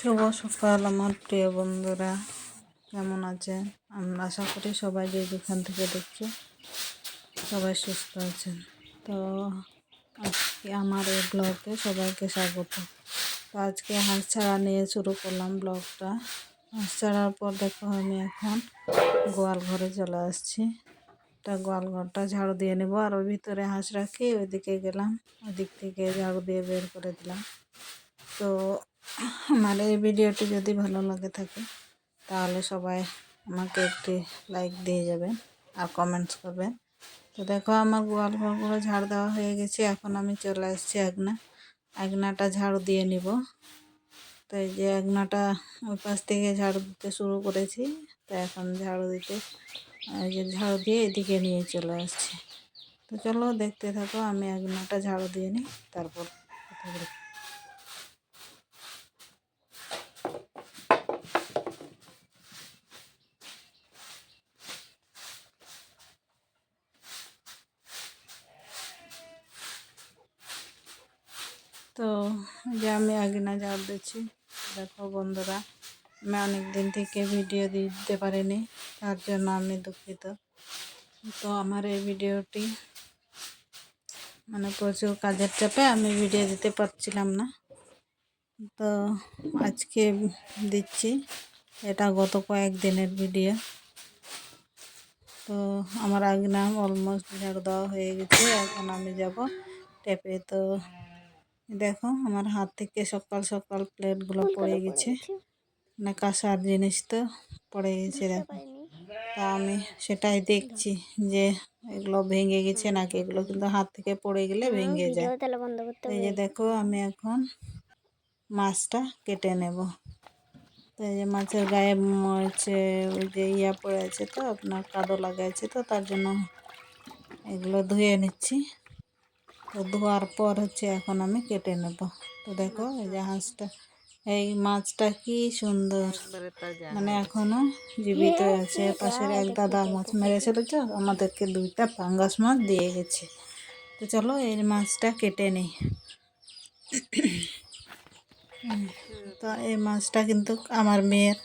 শুভ সকাল আমার প্রিয় বন্ধুরা। কেমন আছেন? আমি আশা করি সবাই যে যেখান থেকে দেখছে, সবাই সুস্থ আছেন। তো আজকে আমার এই ব্লগে সবাইকে স্বাগত। তো আজকে হাঁস ছাড়া নিয়ে শুরু করলাম ব্লগটা। হাঁস ছাড়ার পর দেখো আমি এখন গোয়াল ঘরে চলে আসছি। তা গোয়াল ঘরটা ঝাড়ু দিয়ে নেব, আর ওই ভিতরে হাঁস রাখি, ওইদিকে গেলাম। ওই দিক থেকে ঝাড়ু দিয়ে বের করে দিলাম। তো আমার এই ভিডিওটি যদি ভালো লাগে থাকে, তাহলে সবাই আমাকে একটি লাইক দিয়ে যাবেন আর কমেন্টস করবেন। তো দেখো আমার গোয়াল ঘরগুলো ঝাড় দেওয়া হয়ে গেছে, এখন আমি চলে আসছি আগনা। আগনাটা ঝাড়ু দিয়ে নিব। তো এই যে আগনাটা ওই পাশ থেকে ঝাড়ু দিতে শুরু করেছি, তো এখন ঝাড়ু দিতে, এই যে ঝাড়ু দিয়ে এদিকে নিয়ে চলে আসছি। তো চলো দেখতে থাকো, আমি আগনাটা ঝাড়ু দিয়ে নিই, তারপর কথা বলি তো যে আমি আগে না ঝাড় দিচ্ছি দেখো বন্ধুরা, আমি অনেক দিন থেকে ভিডিও দিতে পারিনি, তার জন্য আমি দুঃখিত। তো আমার এই ভিডিওটি মানে প্রচুর কাজের চাপে আমি ভিডিও দিতে পারছিলাম না। তো আজকে দিচ্ছি, এটা গত কয়েকদিনের ভিডিও। তো আমার আগনা অলমোস্ট ঝাড় দেওয়া হয়ে গেছে, এখন আমি যাব টেপে তো দেখো আমার হাত থেকে সকাল সকাল প্লেটগুলো পড়ে গেছে। না কাঁসার জিনিস তো পড়ে গেছে দেখো। তা আমি সেটাই দেখছি যে এগুলো ভেঙে গেছে নাকি? এগুলো কিন্তু হাত থেকে পড়ে গেলে ভেঙে যায়। এই যে দেখো আমি এখন মাছটা কেটে নেব। তো এই যে মাছের গায়ে হচ্ছে ওই যে ইয়া পড়ে আছে তো আপনার কাদো লাগাইছে তো তার জন্য এগুলো ধুয়ে নিচ্ছি। তো ধোয়ার পর হচ্ছে এখন আমি কেটে নেব। তো দেখো এই যে হাঁসটা, এই মাছটা কি সুন্দর। মানে এখনও জীবিত আছে। পাশের এক দাদা মাছ মেরেছিল তো আমাদেরকে দুইটা পাঙ্গাস মাছ দিয়ে গেছে। তো চলো এই মাছটা কেটে নেই। তো এই মাছটা কিন্তু আমার মেয়ের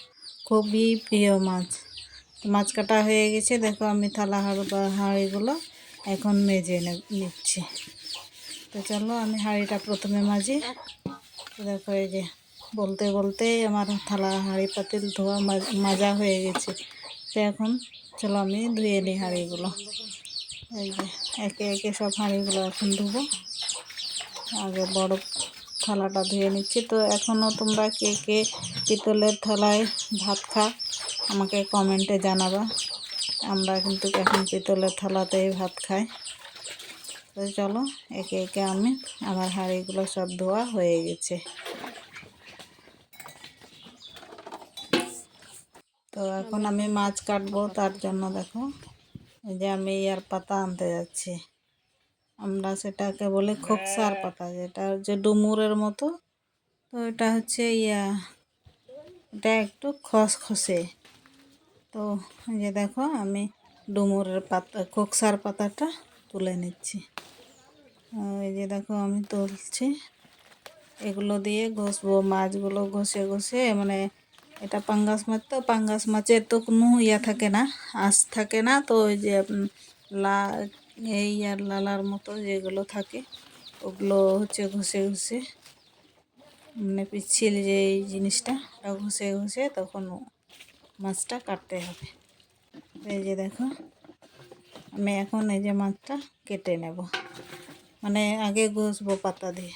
খুবই প্রিয় মাছ। মাছ কাটা হয়ে গেছে। দেখো আমি থালা হাড় বা হাঁড়িগুলো এখন মেজে নিচ্ছি। তো চলো, আমি হাঁড়িটা প্রথমে মাজি। দেখো, এই যে বলতে বলতে আমার থালা, হাঁড়ি পাতিল, ধোয়া মাজা হয়ে গেছে। তো এখন চলো, আমি ধুয়ে নিই হাঁড়িগুলো। এই যে একে একে সব হাঁড়িগুলো এখন ধুবো। আগে বড় থালাটা ধুয়ে নিচ্ছি। তো এখনও তোমরা কে কে পিতলের থালায় ভাত খা, আমাকে কমেন্টে জানাবা। আমরা কিন্তু এখন পিতলের থালাতেই ভাত খাই। তো চলো, একে একে আমি আমার হাঁড়িগুলো সব ধোয়া হয়ে গেছে। তো এখন আমি মাছ কাটবো, তার জন্য দেখো যে আমি ইয়ার পাতা আনতে যাচ্ছি। আমরা সেটাকে বলে খোকসার পাতা, যেটা হচ্ছে ডুমুরের মতো। তো এটা হচ্ছে ইয়া, এটা একটু খসখসে। তো যে দেখো, আমি ডুমুরের পাতা, খোকসার পাতাটা তুলে নিচ্ছি। এই যে দেখো আমি তুলছি। এগুলো দিয়ে ঘষবো, মাছগুলো ঘষে ঘষে মানে এটা পাঙ্গাস মাছ তো, পাঙ্গাস মাছের তো কোনো ইয়া থাকে না, আঁশ থাকে না, তো ওই যে লা, এই আর লালার মতো যেগুলো থাকে, ওগুলো হচ্ছে ঘষে ঘষে। মানে পিচ্ছিল যে এই জিনিসটা, ওটা ঘষে ঘষে তখন মাছটা কাটতে হবে। এই যে দেখো আমি এখন এই যে মাছটা কেটে নেব। মানে আগে ঘষবো পাতা দিয়ে।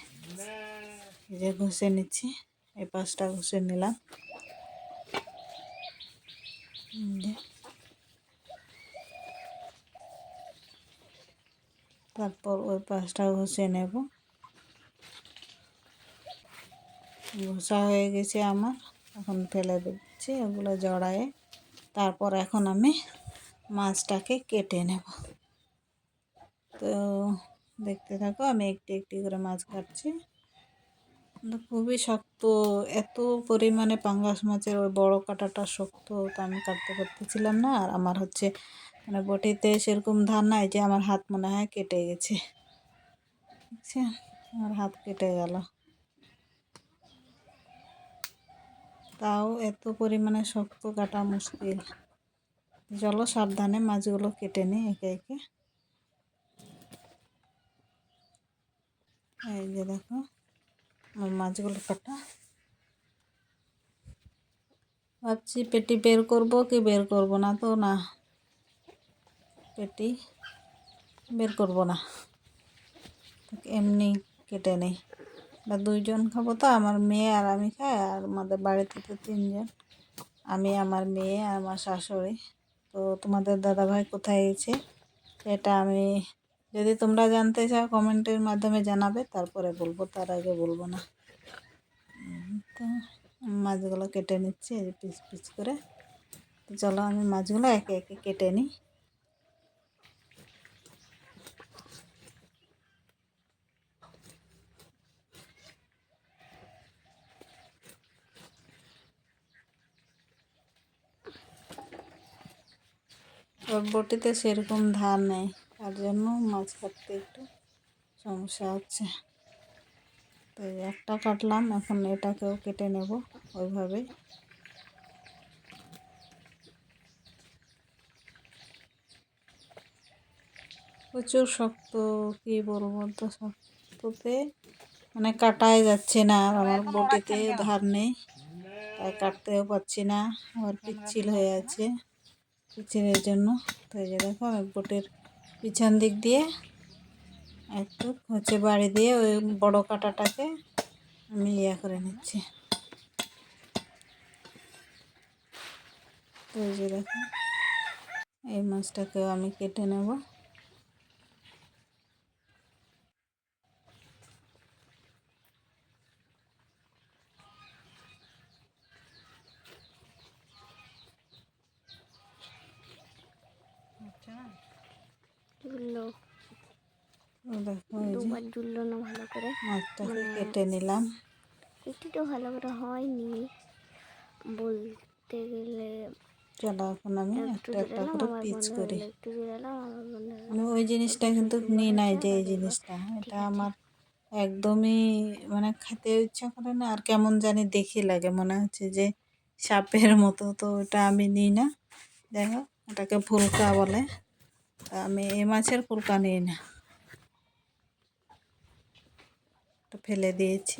এই যে ঘষে নিচ্ছি, এই পাশটা ঘষে নিলাম। তারপর ওই পাশটা ঘষে নেব। ঘষা হয়ে গেছে আমার। এখন ফেলে দিচ্ছি ওগুলো জড়ায়ে। তারপর এখন আমি মাছটাকে কেটে নেব। তো দেখতে থাকো, আমি একটি একটি করে মাছ কাটছি। খুবই শক্ত, এত পরিমাণে পাঙ্গাস মাছের ওই বড় কাটাটা শক্ত তো আমি কাটতে পারতেছিলাম না। আর আমার হচ্ছে মানে বটিতে সেরকম ধান নাই যে আমার হাত মনে হয় কেটে গেছে। আমার হাত কেটে গেল। তাও এত পরিমাণে শক্ত কাটা মুশকিল। চলো সাবধানে মাছগুলো কেটে নিই একে একে। এই যে দেখো, আমার মাছগুলো কাটা। ভাবছি পেটি বের করব কি বের করব না তো, না। পেটি বের করব না। এমনি কেটে নেই। বা দুইজন খাব তো, আমার মেয়ে আর আমি খাই, আর আমাদের বাড়িতে তো তিনজন। আমি, আমার মেয়ে আর আমার শাশুড়ি। তো তোমাদের দাদাভাই কোথায় গেছে এটা আমি, যদি তোমরা জানতে চাও, কমেন্টের মাধ্যমে জানাবে, তারপরে বলব, তার আগে বলব না। তো মাছগুলো কেটে নিচ্ছি পিস পিস করে। তো চলো আমি মাছগুলো একে একে কেটে নিই। বটিতে সেরকম ধার নেই। তার জন্য মাছ কাটতে একটু সমস্যা হচ্ছে। তো একটা কাটলাম, এখন এটাকেও কেটে নেব ওইভাবেই। প্রচুর শক্ত, কি বলব তো, শক্ততে মানে কাটাই যাচ্ছে না আমার বটিতে ধার নেই। তাই কাটতেও পারছি না, আমার পিচ্ছিল হয়ে আছে। পিচ্ছিলের জন্য। তো এই যে দেখো আমি বোটের পিছন দিক দিয়ে একটু হচ্ছে বাড়ি দিয়ে ওই বড় কাঁটাটাকে আমি ইয়ে করে নিচ্ছি। তো এই যে দেখো, এই মাছটাকেও আমি কেটে নেব ঝুললো তো দেখো ঝুললো না ভালো করে। মাছটাকে কেটে নিলাম। একটু তো ভালো করে হয়নি। বলতে গেলে চলো এখন আমি একটু একটা করে পিচ করি। আমি ওই জিনিসটা কিন্তু নিই নাই যে এই জিনিসটা এটা আমার একদমই মানে খেতে ইচ্ছা করে না আর কেমন জানি দেখি লাগে মনে হচ্ছে যে সাপের মতো তো ওটা আমি নিই না। দেখো এটাকে ফুলকা বলে। তা আমি এই মাছের ফুলকা নিই না। তো ফেলে দিয়েছি।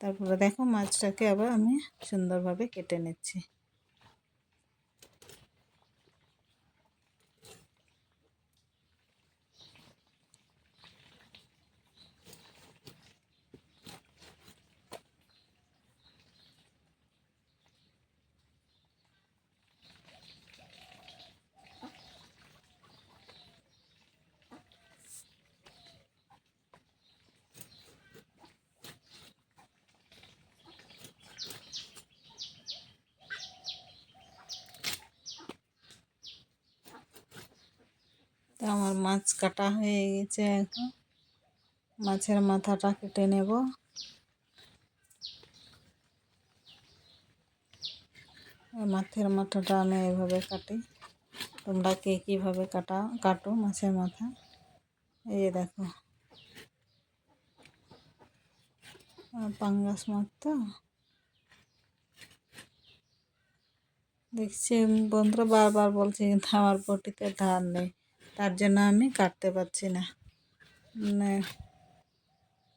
তারপরে দেখো মাছটাকে আবার আমি সুন্দরভাবে কেটে নিচ্ছি। তো আমার মাছ কাটা হয়ে গেছে এখন। মাছের মাথাটা কেটে নেব। মাছের মাথাটা আমি এভাবে কাটি। তোমরা কে কীভাবে কাটা, কাটো মাছের মাথা? এই দেখো। পাঙ্গাস মাছ তো। দেখছি বন্ধুরা বারবার বলছে কিন্তু আমার বটিতে ধার নেই। তার জন্য আমি কাটতে পারছি না। মানে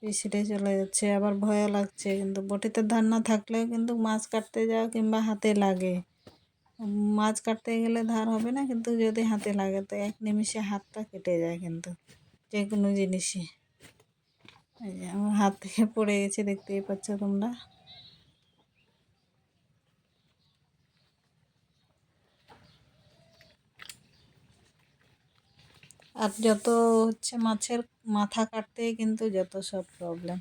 পিছড়ে চলে যাচ্ছে, আবার ভয় লাগছে। কিন্তু বটিতে ধার না থাকলেও কিন্তু মাছ কাটতে যাও কিংবা হাতে লাগে। মাছ কাটতে গেলে ধার হবে না, কিন্তু যদি হাতে লাগে তো এক নিমিষে হাতটা কেটে যায় কিন্তু যে কোনো জিনিসই আমার হাত থেকে পড়ে গেছে, দেখতেই পাচ্ছ তোমরা। আর যত হচ্ছে মাছের মাথা কাটতে কিন্তু যত সব প্রবলেম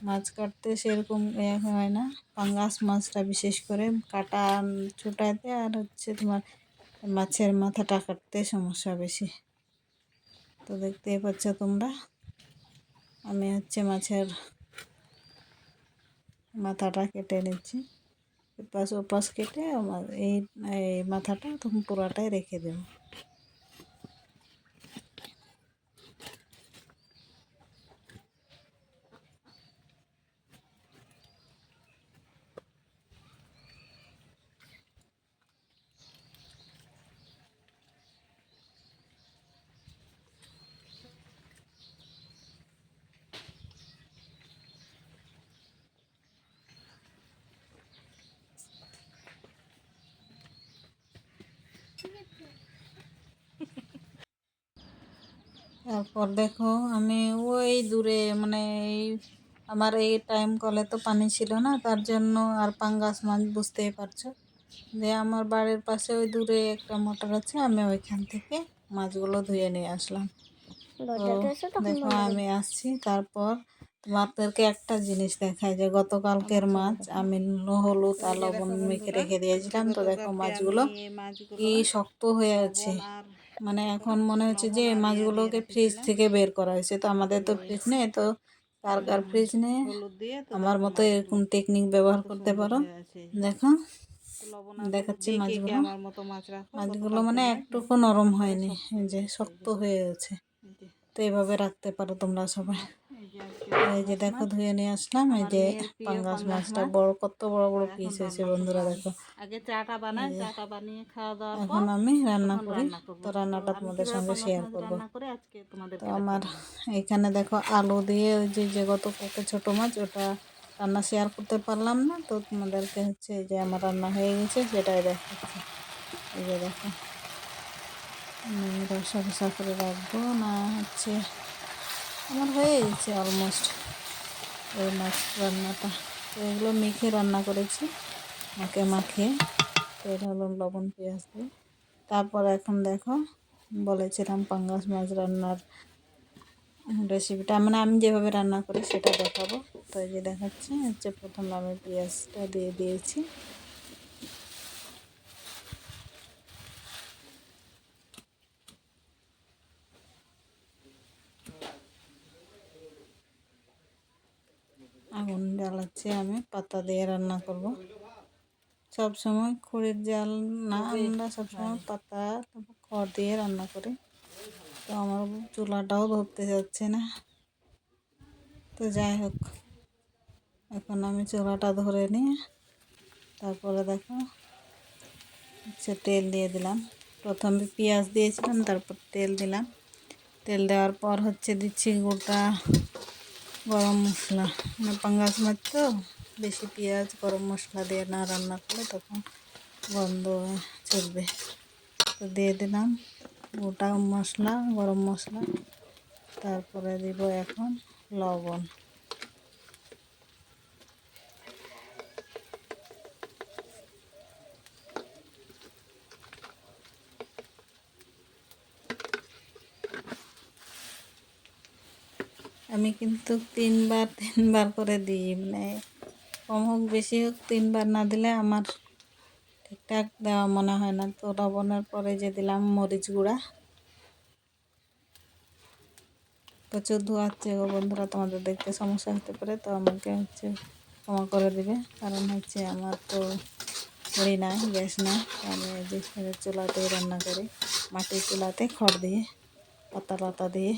মাছ কাটতে সেরকম এ হয় না। পাঙ্গাস মাছটা বিশেষ করে কাটা ছোটাতে আর হচ্ছে তোমার মাছের মাথাটা কাটতে সমস্যা বেশি। তো দেখতেই পাচ্ছ তোমরা, আমি হচ্ছে মাছের মাথাটা কেটে নিচ্ছি। এপাশ ওপাশ কেটে আমার এই মাথাটা তখন পুরাটাই রেখে দেবো। তারপর দেখো আমি ওই দূরে মানে এই আমার এই টাইম কলে তো পানি ছিল না তার জন্য আর পাঙ্গাস মাছ বুঝতেই পারছ। যে আমার বাড়ির পাশে ওই দূরে একটা মোটর আছে আমি ওইখান থেকে মাছগুলো ধুয়ে নিয়ে আসলাম। তো দেখো আমি আসছি তারপর তোমাদেরকে একটা জিনিস দেখায় যে গতকালকের মাছ আমি নুন, হলুদ আর লবণ মেখে রেখে দিয়েছিলাম তো দেখো মাছগুলো কি শক্ত হয়ে আছে। মানে এখন মনে হচ্ছে যে মাছগুলোকে ফ্রিজ থেকে বের করা হয়েছে। তো আমাদের তো ফ্রিজ নেই, তো কার কার ফ্রিজ নেই? আমার মতো এরকম টেকনিক ব্যবহার করতে পারো। দেখো, দেখাচ্ছি মাছগুলো। মাছগুলো মানে একটুকু নরম হয়নি যে শক্ত হয়ে গেছে তো এইভাবে রাখতে পারো তোমরা সবাই। এই যে দেখো ধুয়ে নিয়ে আসলাম, এই যে পাঙ্গাস মাছটা বড়, কত বড় বড় পিস হয়েছে বন্ধুরা, দেখো। আগে চাটা বানাই চাটা বানিয়ে খাওয়া দাওয়া এখন আমি রান্না করি, তো রান্নাটা তোমাদের সঙ্গে শেয়ার করব। তো আমার এখানে দেখো আলু দিয়ে ওই যে যে গত কত ছোটো মাছ, ওটা রান্না শেয়ার করতে পারলাম না, তো তোমাদেরকে হচ্ছে যে আমার রান্না হয়ে গেছে, সেটাই দেখাচ্ছি। এই যে দেখো রসা রসা করে রাখব না, হচ্ছে আমার হয়ে গেছে অলমোস্ট এই মাছ রান্নাটা। তো এগুলো মেখে রান্না করেছি, মাকে মাখিয়ে তেল হলো লবণ, পেঁয়াজ দিয়ে। তারপর এখন দেখো, বলেছিলাম পাঙ্গাস মাছ রান্নার রেসিপিটা মানে আমি যেভাবে রান্না করি সেটা দেখাবো। তো এই যে দেখাচ্ছি, হচ্ছে প্রথম আমি পেঁয়াজটা দিয়ে দিয়েছি। আগুন জ্বালাচ্ছি আমি পাতা দিয়ে রান্না করব। সব সময় খড়ির জাল না আমরা সবসময় পাতা তারপর খড় দিয়ে রান্না করি। তো আমার চুলাটাও ধরতে যাচ্ছে না। তো যাই হোক এখন আমি চুলাটা ধরে নিয়ে তারপরে দেখো হচ্ছে তেল দিয়ে দিলাম। প্রথমে পেঁয়াজ দিয়েছিলাম তারপর তেল দিলাম। তেল দেওয়ার পর হচ্ছে দিচ্ছি গোটা গরম মশলা। মানে পাঙ্গাস মাছ তো বেশি পেঁয়াজ, গরম মশলা দিয়ে না রান্না করলে তখন গন্ধ চলবে। তো দিয়ে দিলাম গোটা মশলা, গরম মশলা। তারপরে দিব এখন লবণ। আমি কিন্তু তিনবার তিনবার করে দিই। মানে কম হোক বেশি হোক তিনবার না দিলে আমার ঠিকঠাক দেওয়া মনে হয় না। তো লবণের পরে যে দিলাম মরিচ গুঁড়া। প্রচুর ধোয়াচ্ছে গো বন্ধুরা, তোমাদের দেখতে সমস্যা হতে পারে, তো আমাকে হচ্ছে ক্ষমা করে দিবে। কারণ হচ্ছে আমার তো খড়ি নাই, গ্যাস নাই। আমি যে চুলাতেই রান্না করি, মাটির চুলাতে খড় দিয়ে পাতা পাতা দিয়ে।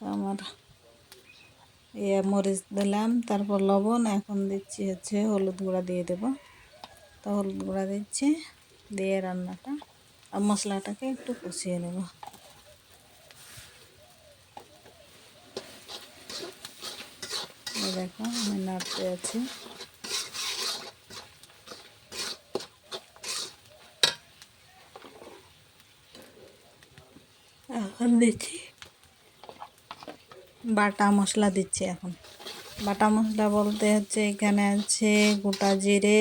আমার ইয়ে মরিচ দিলাম, তারপর লবণ, এখন দিচ্ছি হচ্ছে হলুদ গুঁড়া দিয়ে দেবো। তো হলুদ গুঁড়া দিচ্ছি, দিয়ে রান্নাটা আর মশলাটাকে একটু কষিয়ে নেব। দেখো, আমি নাড়তে আছি। এখন দিচ্ছি। বাটা মশলা দিচ্ছি এখন। বাটা মশলা বলতে হচ্ছে এখানে আছে গোটা জিরে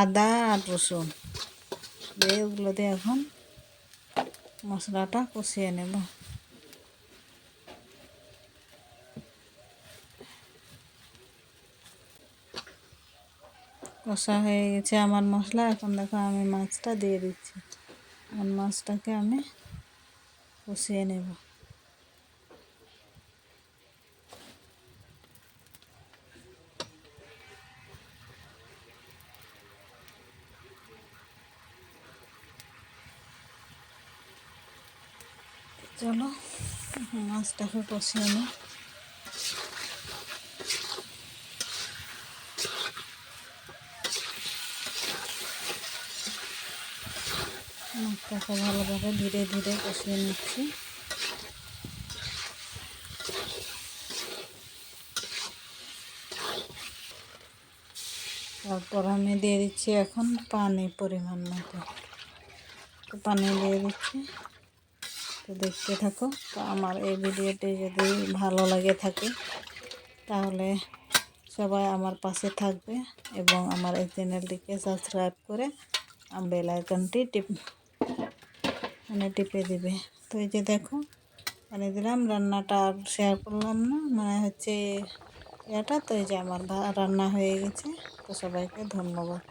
আদা আর রসুন। ওগুলো দিয়ে এখন মশলাটা কষিয়ে নেব। কষা হয়ে গেছে আমার মশলা। এখন দেখো আমি মাছটা দিয়ে দিচ্ছি। এখন মাছটাকে আমি কষিয়ে নেব। চলো মাছটাকে কষিয়ে নিই মাছটাকে ভালোভাবে ধীরে ধীরে কষিয়ে নিচ্ছি। তারপর আমি দিয়ে দিচ্ছি এখন পানি পরিমাণ মতো। পানি দিয়ে দিচ্ছি। তো দেখতে থাকো। তো আমার এই ভিডিওটি যদি ভালো লাগে থাকে, তাহলে সবাই আমার পাশে থাকবে এবং আমার এই চ্যানেলটিকে সাবস্ক্রাইব করে বেল আইকনটি টিপ মানে টিপে দিবে। তো এই যে দেখো মানে দিলাম, রান্নাটা আর শেয়ার করলাম না মানে হচ্ছে এটা তো এই যে আমার রান্না হয়ে গেছে। তো সবাইকে ধন্যবাদ।